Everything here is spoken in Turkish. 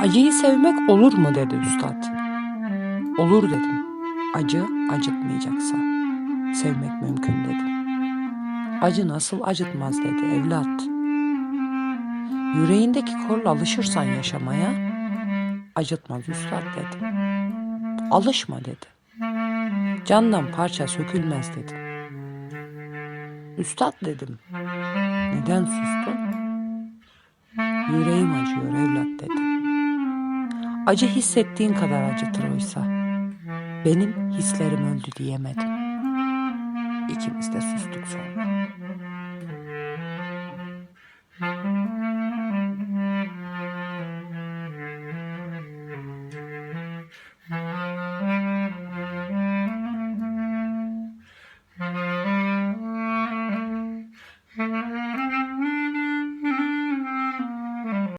Acıyı sevmek olur mu dedi üstad. Olur dedim. Acı acıtmayacaksa sevmek mümkün dedim. Acı nasıl acıtmaz dedi evlat. Yüreğindeki korla alışırsan yaşamaya acıtmaz üstad dedi. Alışma dedi. Candan parça sökülmez dedi. Üstad dedim. Neden sustun? Yüreğim acıyor evlat dedi. Acı hissettiğin kadar acıtır oysa. Benim hislerim öldü diyemedim. İkimiz de sustuk sonra.